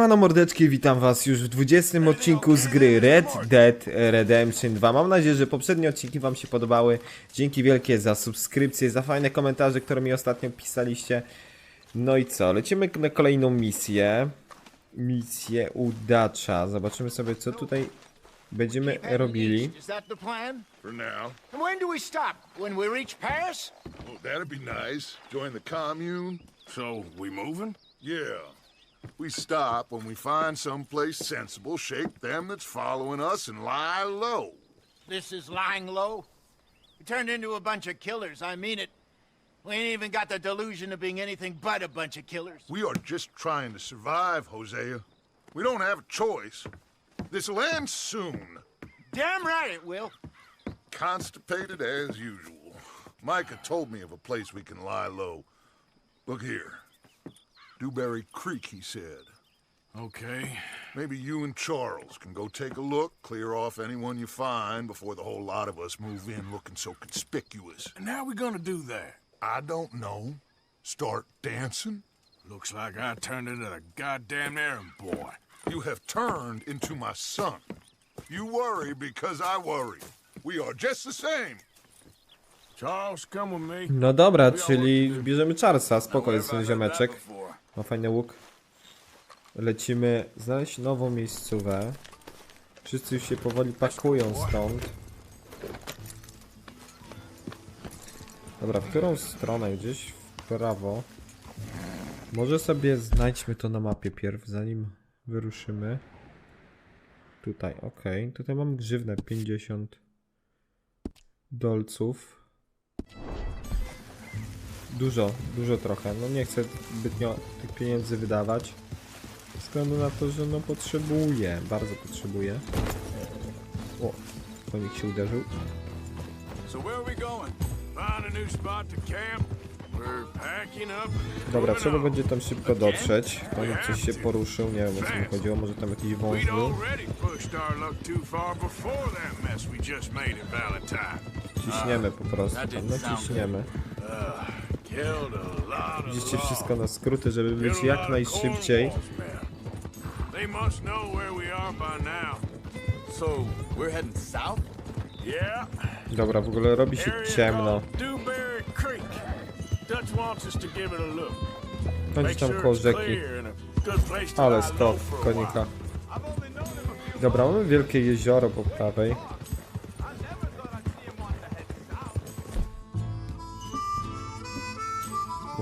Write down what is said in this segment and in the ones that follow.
Siemano mordeczki, witam was już w 20 odcinku z gry Red Dead Redemption 2. Mam nadzieję, że poprzednie odcinki wam się podobały. Dzięki wielkie za subskrypcję, za fajne komentarze, które mi ostatnio pisaliście. No i co, lecimy na kolejną misję. Misję udacza. Zobaczymy sobie co tutaj będziemy robili. Is that the plan? For now. And when do we stop? When we reach Paris? Well, that'd be nice. Join the commune. So, we moving? Yeah. We stop when we find someplace sensible, shake them that's following us, and lie low. This is lying low. We turned into a bunch of killers. I mean it. We ain't even got the delusion of being anything but a bunch of killers. We are just trying to survive, Hosea. We don't have a choice. This'll end soon. Damn right it will. Constipated as usual. Micah told me of a place we can lie low. Look here. Dewberry Creek, he said. Okay. Maybe you and Charles can go take a look, clear off anyone you find before the whole lot of us move in looking so conspicuous. And how we gonna do that? I don't know. Start dancing? Looks like I turned into the goddamn errand boy. You have turned into my son. You worry because I worry. We are just the same. Charles, come with me. No dobra, czyli bierzemy Charlesa, spoko Where jest have ten I heard that ziomeczek. Ma fajny łuk. Lecimy znaleźć nową miejscówę. Wszyscy już się powoli pakują stąd. Dobra, w którą stronę? Gdzieś w prawo. Może sobie znajdźmy to na mapie pierw, zanim wyruszymy. Tutaj, ok. Tutaj mam grzywnę 50 dolców. Dużo, dużo trochę. No nie chcę zbytnio tych pieniędzy wydawać. Ze względu na to, że no potrzebuję, bardzo potrzebuję. O, konik się uderzył. Dobra, trzeba będzie tam szybko dotrzeć. Konik coś się poruszył, nie wiem o co mi chodziło, może tam jakiś wąż był. Ciśniemy po prostu tam, no ciśniemy. Widzicie wszystko na skróty, żeby być jak najszybciej. cornballs, man. They must know where we are by now. So we're heading south? Yeah. Dobra, w ogóle robi się ciemno. Make tam koło rzeki. Ale a konika. Dobra, mamy wielkie jezioro po prawej.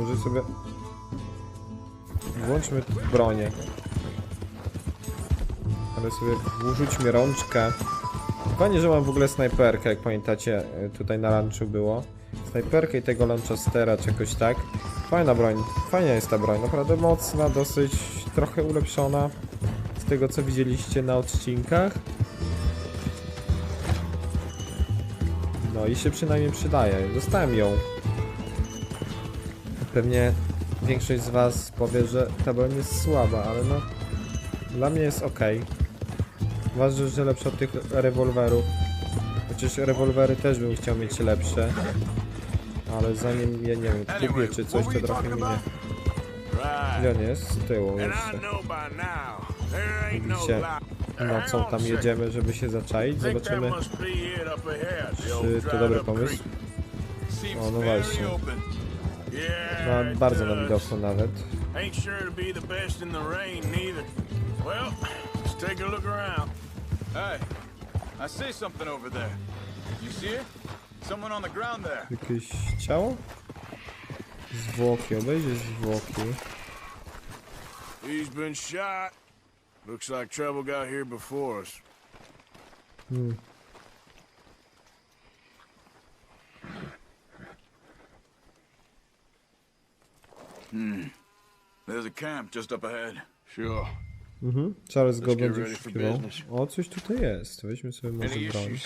Może sobie... Włączmy bronię. Ale sobie wrzućmy rączkę. Fajnie, że mam w ogóle snajperkę, jak pamiętacie, y, tutaj na lunchu było. Snajperkę i tego Lanchestera, czy jakoś tak. Fajna broń, fajna jest ta broń, naprawdę mocna, dosyć trochę ulepszona z tego co widzieliście na odcinkach. No i się przynajmniej przydaje. Dostałem ją. Pewnie większość z was powie, że ta broń jest słaba, ale no dla mnie jest ok. Uważam, że lepsza od tych rewolwerów. Chociaż rewolwery też bym chciał mieć lepsze. Ale zanim je, nie wiem, kupię czy coś, to trochę minie. Gdzie on jest? Z tyłu jeszcze. no Widzicie, lie. nocą tam jedziemy, żeby się zaczaić. Zobaczymy, czy to dobry pomysł. O, no właśnie. Open. Yeah, No, bardzo na does. nawet. Ain't sure to be the best in the rain neither. Well, let's take a look around. Hey, I see something over there. You see it? Someone on the ground there. Jakieś ciało? Zwłoki, obejrzyj zwłoki. He's been shot. Looks like trouble got here before us. Hmm. There's a camp just up ahead. Sure. Mhm. Charles go Let's get będzie ready for wszukiwał. business. O, coś tutaj jest. Weźmy sobie może broń.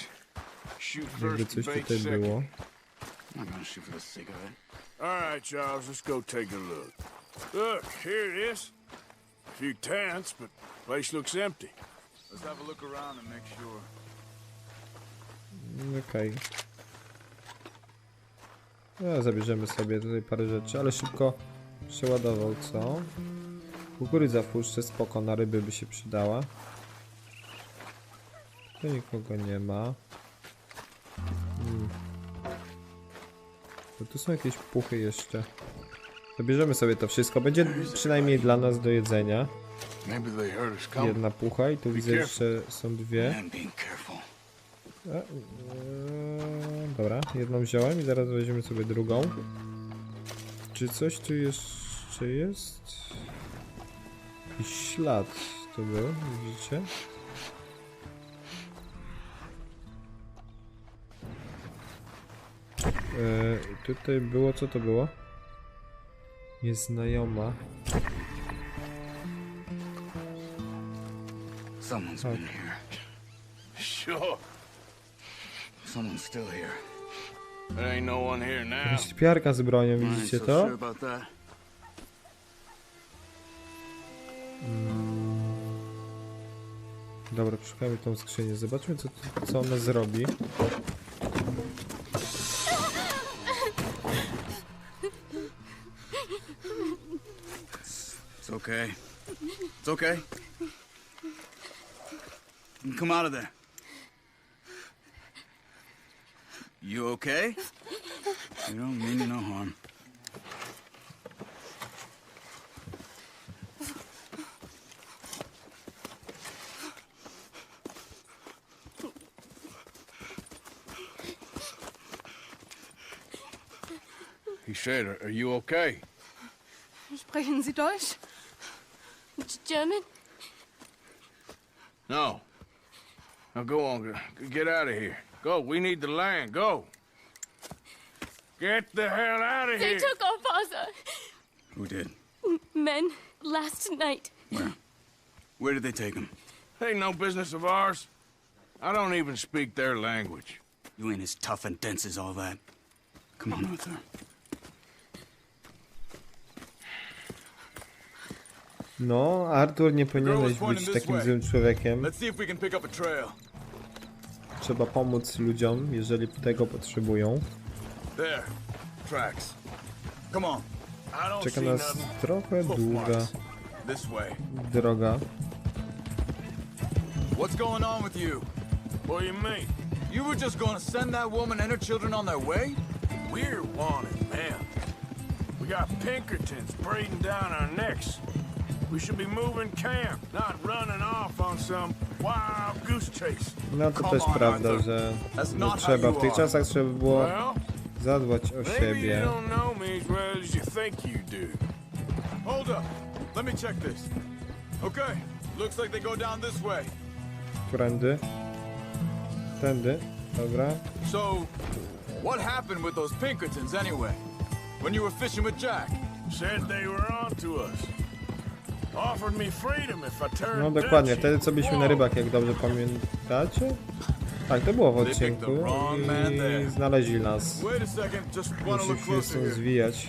Jakby coś tutaj było. I'm gonna shoot for the sake of it. All right, Charles, let's go take a look. Look, here it is. A few tents, but place looks empty. Let's have a look around and make sure. Mm, Okej. No, zabierzemy sobie tutaj parę rzeczy, ale szybko przeładował, co? Kukurydza w puszce, spoko, na ryby by się przydała. Tu nikogo nie ma. Hmm. Tu są jakieś puchy jeszcze. Zabierzemy sobie to wszystko. Będzie przynajmniej dla nas do jedzenia. Jedna pucha i tu widzę jeszcze są dwie. E, e, dobra, jedną wziąłem i zaraz weźmiemy sobie drugą. Czy coś tu jeszcze jest? Jakiś ślad był, widzicie? E, tutaj było, co to było? Nieznajoma. Someone's been here. Sure. Someone's still here. There ain't no one here now. Śpiarka z bronią, widzicie to? that. Dobra, szukamy tą skrzynię. Zobaczmy, co, co ona zrobi. It's okay. It's okay. Come out of there. You okay? You don't mean no harm. He said, are, you okay? Sprechen Sie Deutsch? German? No. Now go on. Get out of here. Go. We need the land. Go. Get the hell out of They here. They took our father. Who did? Men last night. Where? Where did they take him? Ain't no business of ours. I don't even speak their language. You ain't as tough and dense as all that. Come on, Arthur. No, Arthur nie powinieneś pointing być this takim way. złym człowiekiem. Let's see if we can pick up a trail. Trzeba pomóc ludziom, jeżeli tego potrzebują. Czeka nas trochę długa droga. What's going on with you? What do you mean? You were just gonna send that woman and her children on their way? We're wanted, man. We got Pinkertons braiding down our necks. We should be moving camp, not running off on some wild goose chase. No to też prawda, że not trzeba w tych czasach trzeba było Well, zadbać o siebie. don't know me as well as you think you do. Hold up. Let me check this. Okay. Looks like they go down this way. Którędy? Tędy. Dobra. So, what happened with those Pinkertons anyway? When you were fishing with Jack? Said they were on to us. No dokładnie, wtedy co byliśmy na rybach, jak dobrze pamiętacie? Tak, to było w odcinku i znaleźli nas. Look się stąd zwijać.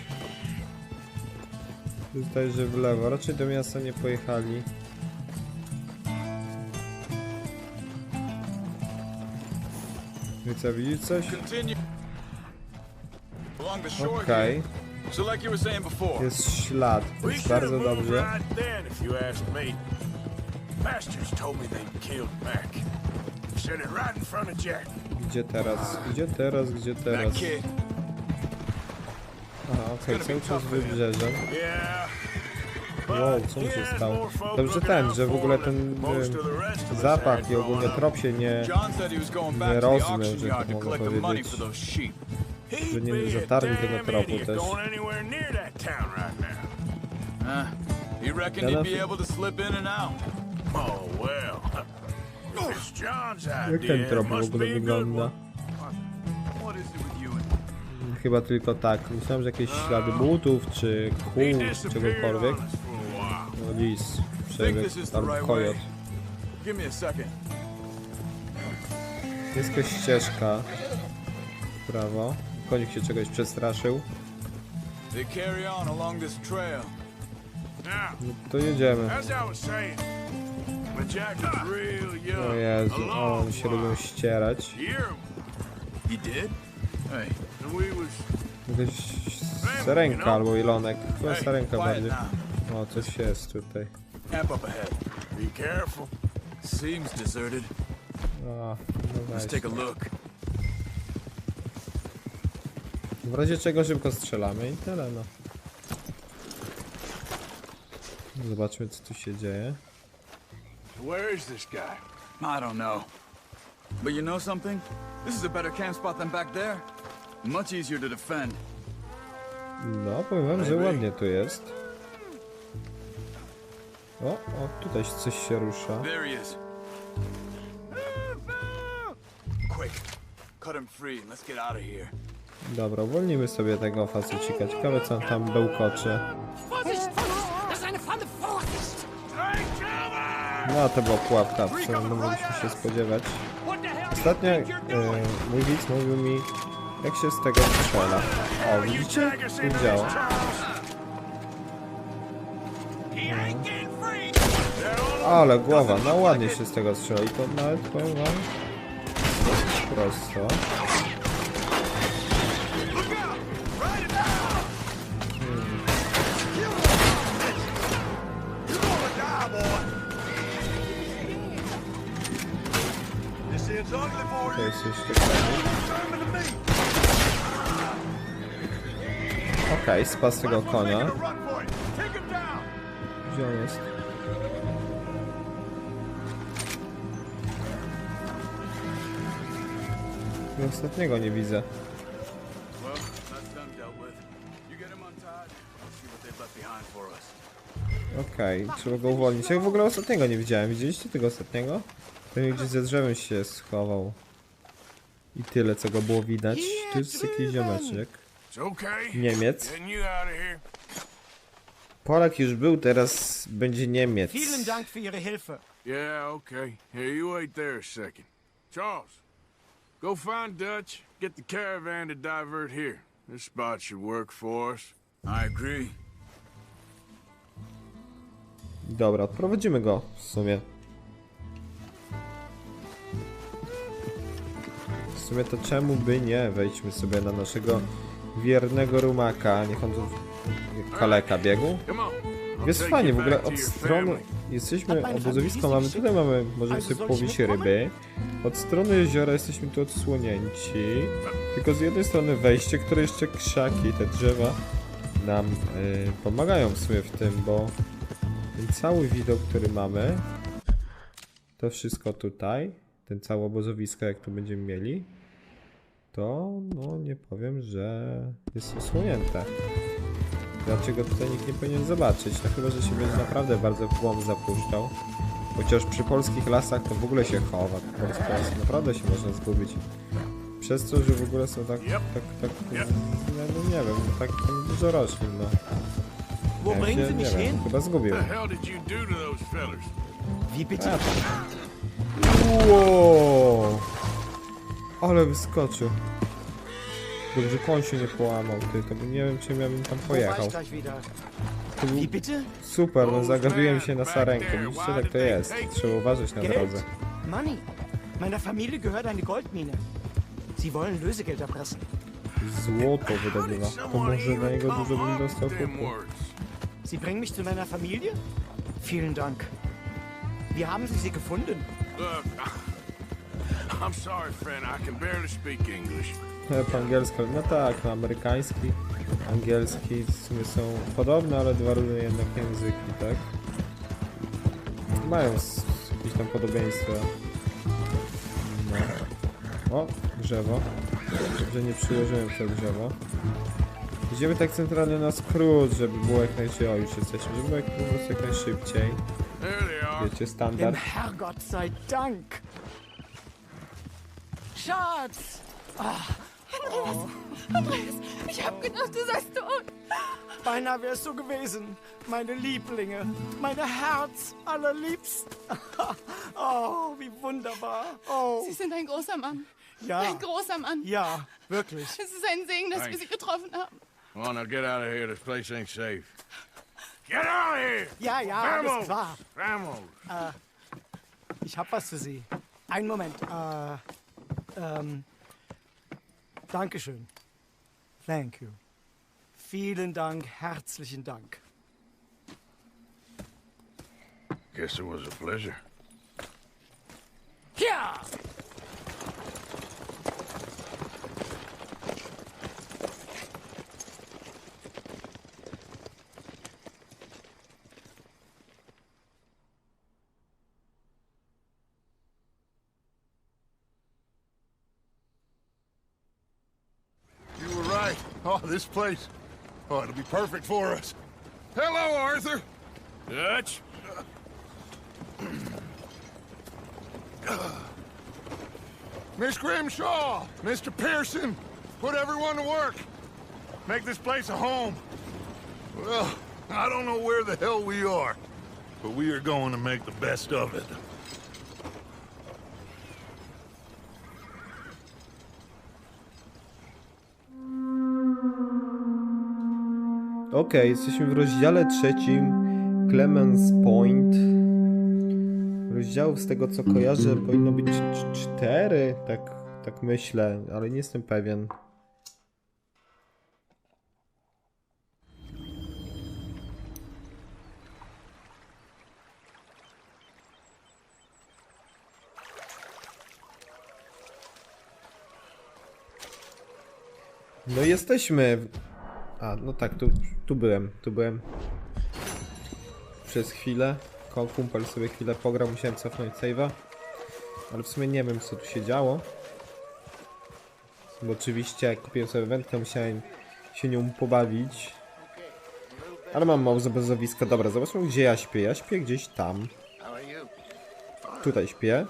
Tutaj, że w lewo. Raczej do miasta nie pojechali. Wy co, widzicie coś? Okej. here. Jest ślad, to jest bardzo dobrze. Gdzie teraz? Gdzie teraz? Gdzie teraz? Aha, okej, cały czas wybrzeżem. Yeah. But Wow, co mu się stało? Dobrze ten, że w ogóle ten y, zapach i ogólnie trop się nie, nie rozmył, że tak to można powiedzieć. Że nie zatarli tego tropu też. going anywhere near that town right now. Huh? You reckon he'd be able to slip in and out? Oh, well. It's John's idea, it must be a good one. What is it with you and Chyba tylko tak. Myślałem, że jakieś ślady butów, czy kół, disappeared czegokolwiek. No, lis, przebieg, albo kojot. way? Give me a second. Jest jakaś ścieżka. Prawo. Konik się czegoś przestraszył. No to jedziemy. O Jezu, a o, oni się lubią ścierać. Jakaś sarenka albo ilonek. Chyba quiet bardziej. O, coś jest tutaj. Be careful. Seems deserted. O, no Let's take a look. W razie czego szybko strzelamy i tyle, no. Zobaczmy, co tu się dzieje. Where is this guy? I don't know. But you know something? This is a better camp spot than back there. Much easier to defend. No, powiem wam, że ładnie tu jest. O, o, tutaj coś się rusza. There he is. Quick. Cut him free and let's get out of here. Dobra, uwolnimy sobie tego facecika. Ciekawe, co on tam bełkocze. No, to była pułapka, którą mogliśmy się spodziewać. Ostatnio e, mój widz mówił mi, jak się z tego strzela. O, widzicie? Nie działa. Ale głowa, no ładnie się z tego strzela i to nawet powiem wam prosto. Jest jeszcze Okej, z tego konia. Gdzie on jest? Ja Ostatniego nie widzę. Okej, trzeba go uwolnić. Ja w ogóle ostatniego nie widziałem. Widzieliście tego ostatniego? Ten gdzieś ze drzewem się schował. I tyle, co go było widać. Tu jest jakiś ziomeczek. Niemiec. Polak już był, teraz będzie Niemiec. Vielen Dank für Ihre Hilfe. Yeah, okay. Here, you wait there a second. Charles, go find Dutch. Get the caravan to divert here. This spot should work for us. I agree. Dobra, odprowadzimy go w sumie. Sumie to czemu by nie? Wejdźmy sobie na naszego wiernego rumaka. Niech on tu kaleka biegł. Jest fajnie, w ogóle od strony jesteśmy, obozowisko mamy, tutaj mamy, możemy sobie połowić ryby. Od strony jeziora jesteśmy tu odsłonięci. Tylko z jednej strony wejście, które jeszcze krzaki, te drzewa nam y, pomagają w sumie w tym, bo ten cały widok, który mamy, to wszystko tutaj, ten cały obozowisko, jak tu będziemy mieli, to no nie powiem, że jest osłonięte. Dlaczego tutaj nikt nie powinien zobaczyć? No chyba, że się będzie naprawdę bardzo w głąb zapuszczał. Chociaż przy polskich lasach to w ogóle się chowa. Polskie lasy naprawdę się można zgubić. Przez to, że w ogóle są tak, tak, tak, Yep. no, no nie wiem, tak dużo roślin, no. Ja się, nie wiem, chyba zgubił. What the hell did you do to those fellers? Wie bitte? A tam. Wow! Ale wyskoczył. Dobrze, koń się nie połamał, ty, to nie wiem, czym ja bym tam pojechał. To był? Super, no men się na sarenkę. Widzicie, tak to jest. Trzeba uważać na drodze. Money. Meiner Familie gehört eine Goldmine. Sie wollen Lösegeld erpressen. Złoto wydobywa. To może na jego dużo bym dostał kupu. Sie bringen mich zu meiner Familie? Vielen Dank. Wie haben Sie sie gefunden? I'm sorry, friend. I can barely speak English. Po angielsku, no tak, no amerykański, angielski w sumie są podobne, ale dwa różne jednak języki, tak? Mają jakieś tam podobieństwa. No. O, drzewo. Dobrze nie przyłożyłem to drzewo. Idziemy tak centralnie na skrót, żeby było jak najszybciej. O, już jesteśmy, żeby było jak, po prostu jak najszybciej. Wiecie, Dem standard. Herrgott sei Dank. Schatz! Andreas, ich hab gedacht, du seist tot. Beinahe wärst du gewesen. Meine Lieblinge. Meine Herz allerliebsten. Oh, wie wunderbar. Oh, Sie sind ein großer Mann. ja. Ein großer Mann. Ja, wirklich. Es ist ein Segen, dass wir Thanks. Sie getroffen haben. Come on, now get out of here. This place ain't safe. Get out of here! Ja, ja, alles Vamos! klar. Vamos! Ich hab was für Sie. Einen Moment. Äh, ähm, Dankeschön. Thank you. Vielen Dank, herzlichen Dank. Guess it was a pleasure. Yeah! This place. Oh, it'll be perfect for us. Hello, Arthur. Dutch? Miss Grimshaw, Mr. Pearson, put everyone to work. Make this place a home. Well, I don't know where the hell we are, but we are going to make the best of it. Okej, jesteśmy w rozdziale trzecim Clemens Point. Rozdziałów z tego co kojarzę powinno być cz- cztery, tak, tak myślę, ale nie jestem pewien. No jesteśmy. A, no tak, tu, tu byłem, tu byłem. Przez chwilę. Kumpel sobie chwilę pograł, musiałem cofnąć save'a. Ale w sumie nie wiem co tu się działo. Bo oczywiście jak kupiłem sobie wędkę, musiałem się nią pobawić. Ale mam mało zobrazowiska. Dobra, zobaczmy gdzie ja śpię. Ja śpię gdzieś tam. Tutaj śpię.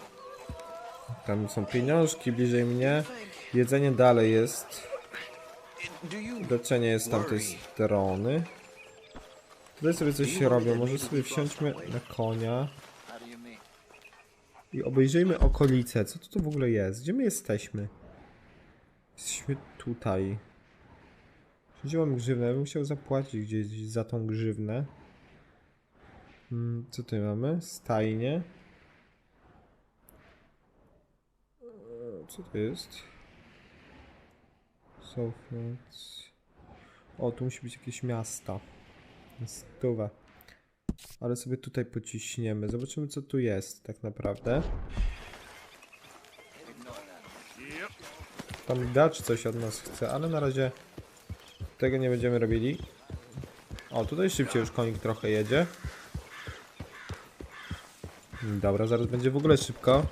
Tam są pieniążki bliżej mnie. Jedzenie dalej jest. Leczenie jest z tamtej strony. Tutaj sobie coś się robią. Może sobie wsiądźmy na konia. I obejrzyjmy okolice. Co to w ogóle jest? Gdzie my jesteśmy? Jesteśmy tutaj. Wziąłem grzywnę. Ja bym chciał zapłacić gdzieś za tą grzywnę. Hmm, co tutaj mamy? Stajnie. Co to jest? Southlands. O, tu musi być jakieś miasta. Stówę. Ale sobie tutaj pociśniemy. Zobaczymy co tu jest tak naprawdę. Tam Dacz coś od nas chce, ale na razie tego nie będziemy robili. O, tutaj szybciej już konik trochę jedzie. Dobra, zaraz będzie w ogóle szybko.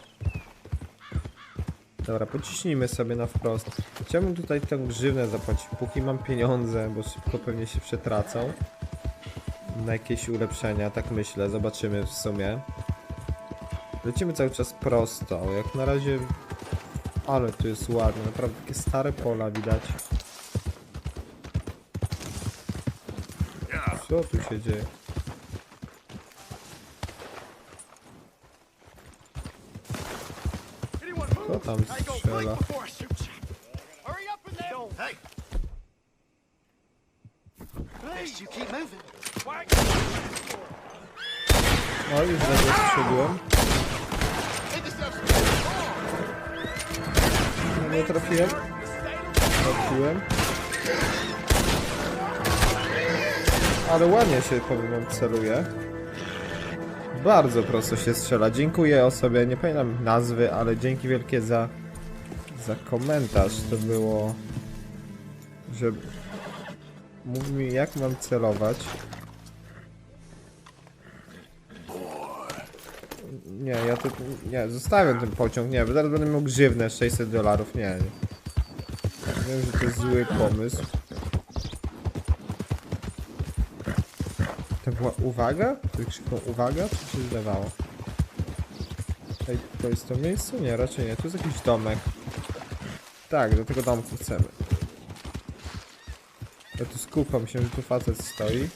Dobra, pociśnijmy sobie na wprost. Chciałbym tutaj tę grzywnę zapłacić, póki mam pieniądze, bo szybko pewnie się przetracą. Na jakieś ulepszenia, tak myślę, zobaczymy w sumie. Lecimy cały czas prosto, jak na razie... Ale tu jest ładne, naprawdę takie stare pola widać. Co tu się dzieje? Co tam strzela? Hurry up in there! Hey! Best you keep moving. O, już. No, nie trafiłem. Trafiłem. Ale ładnie się, powiem wam, celuje. Bardzo prosto się strzela. Dziękuję osobie, nie pamiętam nazwy, ale dzięki wielkie za, za komentarz. To było, że mówi mi jak mam celować. Nie, ja to. Nie, zostawiam ten pociąg. Nie, bo zaraz będę miał grzywnę 600 dolarów. Nie. Wiem, że to jest zły pomysł. To była uwaga? To krzyknął uwaga? Czy się zdawało? Ej, to jest to miejsce? Nie, raczej nie. Tu jest jakiś domek. Tak, do tego domku chcemy. Ja tu skupam się, że tu facet stoi.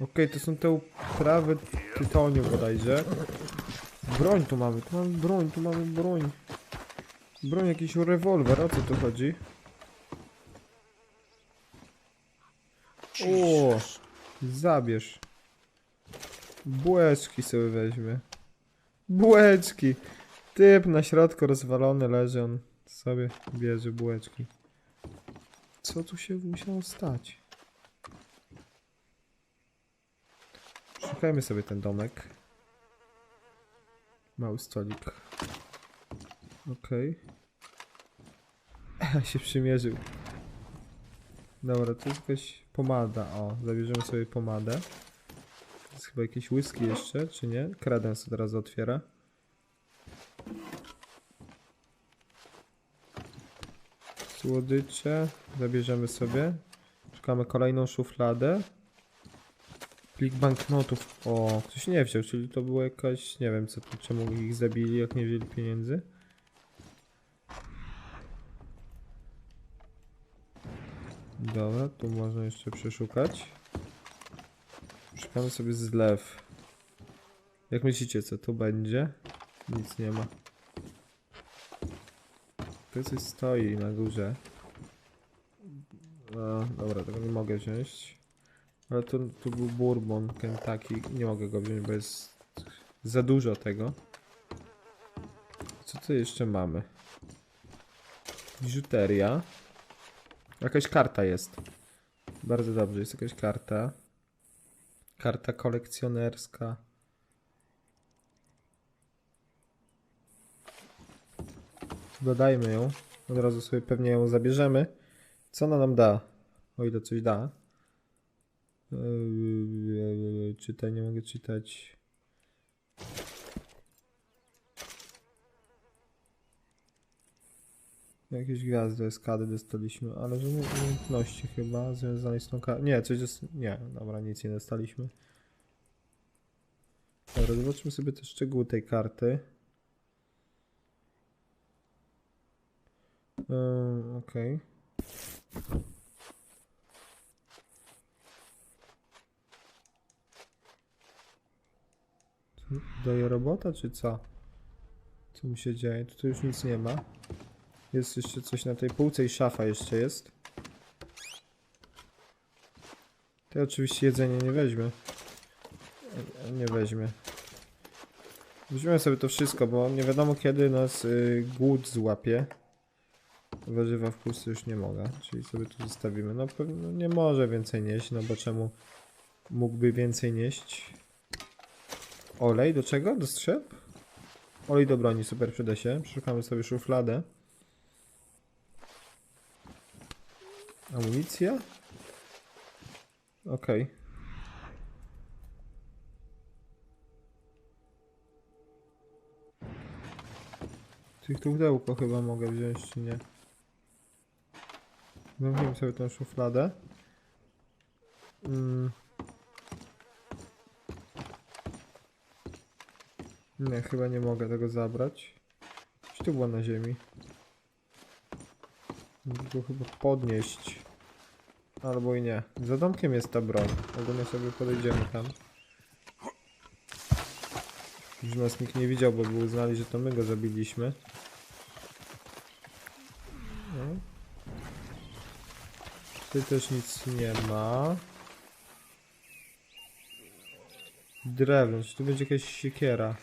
Okej, to są te uprawy tytoniu bodajże. Broń tu mamy, tu mamy broń, tu mamy broń. Broń, jakiś rewolwer, o co tu chodzi? O, zabierz. Bułeczki sobie weźmie. Bułeczki. Typ na środku rozwalony leży, on sobie bierze bułeczki. Co tu się musiało stać? Szukajmy sobie ten domek. Mały stolik. Okej. się przymierzył. Dobra, to jest jakaś pomada. O, zabierzemy sobie pomadę. To jest chyba jakieś whisky jeszcze, czy nie? Kradens od razu otwiera. Słodycze. Zabierzemy sobie. Szukamy kolejną szufladę. Plik banknotów. O, ktoś nie wziął, czyli to było jakaś... Nie wiem, co czemu ich zabili, jak nie wzięli pieniędzy. Dobra, tu można jeszcze przeszukać. Szukamy sobie zlew. Jak myślicie, co tu będzie? Nic nie ma. Tu coś stoi na górze. A, dobra, tego nie mogę wziąć. Ale tu, tu był bourbon Kentucky. Nie mogę go wziąć, bo jest za dużo tego. Co tu jeszcze mamy? Biżuteria. Jakaś karta jest. Bardzo dobrze, jest jakaś karta. Karta kolekcjonerska. Dodajmy ją. Od razu sobie pewnie ją zabierzemy. Co ona nam da? O ile coś da. Yy, Czytaj, nie mogę czytać. Jakieś gwiazdy eskady dostaliśmy, ale że umiejętności chyba związanej z tą. Nie, coś jest. Nie, dobra, nic nie dostaliśmy. Dobra, zobaczmy sobie te szczegóły tej karty. Yy, Okej. Co, Daje robota, czy co? Co mu się dzieje? Tu już nic nie ma. Jest jeszcze coś na tej półce i szafa jeszcze jest. To oczywiście jedzenie nie weźmie. Nie weźmie. Weźmiemy sobie to wszystko, bo nie wiadomo kiedy nas y, głód złapie. Warzywa w puszce już nie mogę, czyli sobie tu zostawimy. No pewnie nie może więcej nieść, no bo czemu mógłby więcej nieść? Olej do czego? Do strzep? Olej do broni, super przyda się. Przeszukamy sobie szufladę. Amunicja? Okej. Tych pudełko chyba mogę wziąć, czy nie? Zamknijmy sobie tą szufladę. Mm. Nie, chyba nie mogę tego zabrać. Coś tu było na ziemi. Mogę go chyba podnieść. Albo i nie. Za domkiem jest ta broń. Ogólnie sobie podejdziemy tam. Już nas nikt nie widział, bo by uznali, że to my go zabiliśmy. No. Tutaj też nic nie ma. Drewno, czy tu będzie jakaś siekiera?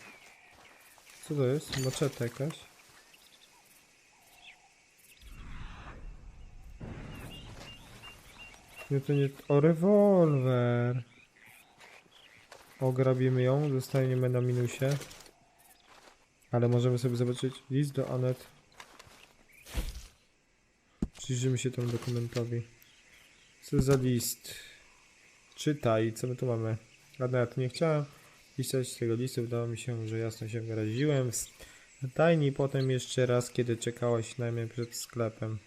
Co to jest? Maczeta jakaś? Nie, to nie... O, rewolwer! Ograbimy ją, zostaniemy na minusie. Ale możemy sobie zobaczyć list do Anet. Przyjrzymy się temu dokumentowi. Co za list? Czytaj, co my tu mamy? Anet, nie chciałem pisać tego listu, wydało mi się, że jasno się wyraziłem. Tajni potem jeszcze raz, kiedy czekałaś na mnie przed sklepem.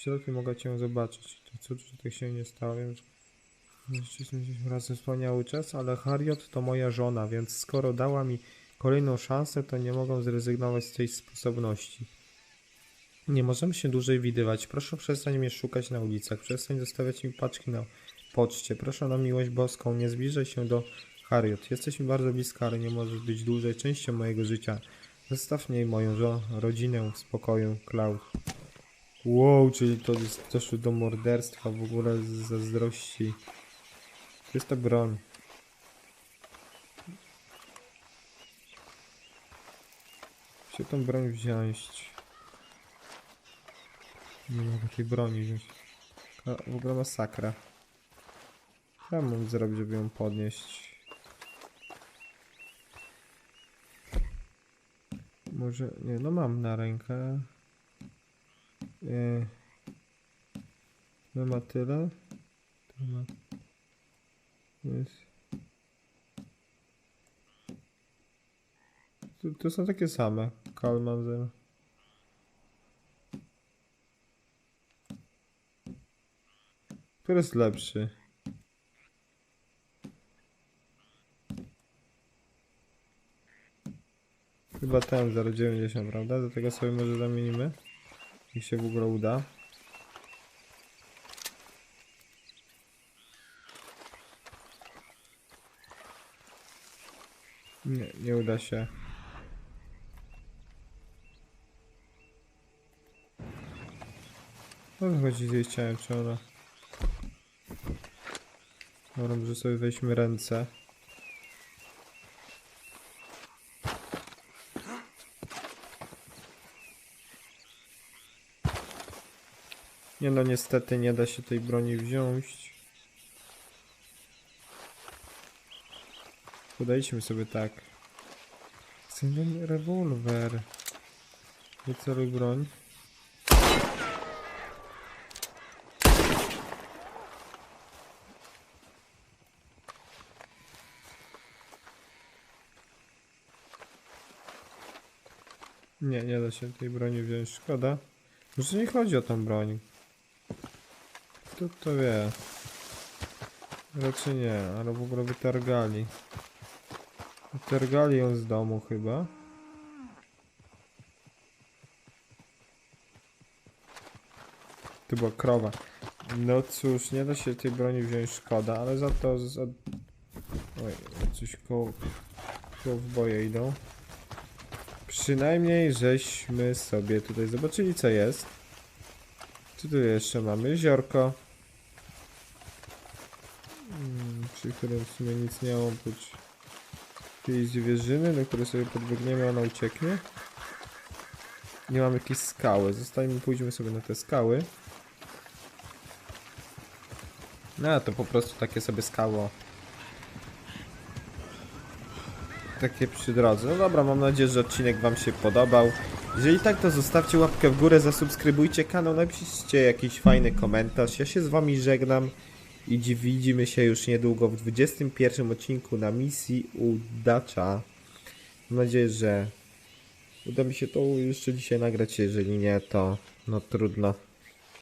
W środku mogę cię zobaczyć. To cud, że tak się nie stało, więc... Rzeczywiście mieliśmy razem wspaniały czas, ale Harriet to moja żona, więc skoro dała mi kolejną szansę, to nie mogą zrezygnować z tej sposobności. Nie możemy się dłużej widywać. Proszę przestań mnie szukać na ulicach. Przestań zostawiać mi paczki na poczcie. Proszę na miłość boską, nie zbliżaj się do Harriet. Jesteś mi bardzo bliska, ale nie możesz być dłużej częścią mojego życia. Zostaw mnie i moją żonę, rodzinę w spokoju, Cloud. Wow, czyli to doszło do morderstwa w ogóle z zazdrości. To jest ta broń. Chcę tą broń wziąć. Nie mogę tej broni wziąć. W ogóle masakra. Co mam zrobić, żeby ją podnieść? Może, nie, no mam na rękę. Nie. No ma tyle. To ma... Jest. To, to są takie same. Kalman zero. Który jest lepszy? Chyba ten 0,90, prawda? Do tego sobie może zamienimy. Jeśli się w ogóle uda. Nie, nie uda się. O co chodzi z jej ciałem, czy ona... Dobra, może sobie weźmy ręce. Nie no, niestety nie da się tej broni wziąć. Podejdźmy sobie tak. Chcę rewolwer. Wyceluj broń. Nie, nie da się tej broni wziąć, szkoda. Może nie chodzi o tą broń. Kto to wie? Raczej nie, ale w ogóle wytargali. Wytargali ją z domu chyba. To była krowa. No cóż, nie da się tej broni wziąć, szkoda, ale za to... Za... Oj, coś koło... koło w boje idą. Przynajmniej żeśmy sobie tutaj zobaczyli co jest. Co tu jeszcze mamy? Jeziorko. Mm, przy którym w sumie nic nie ma oprócz tej zwierzyny, do której sobie podbiegniemy, ona ucieknie. Nie mamy jakieś skały. Zostańmy, pójdźmy sobie na te skały. No to po prostu takie sobie skało. takie przy drodze. No dobra, mam nadzieję, że odcinek Wam się podobał. Jeżeli tak, to zostawcie łapkę w górę, zasubskrybujcie kanał, napiszcie jakiś fajny komentarz. Ja się z Wami żegnam i dzi- widzimy się już niedługo w 21 odcinku na misji u Dacza. Mam nadzieję, że uda mi się to jeszcze dzisiaj nagrać, jeżeli nie, to no trudno.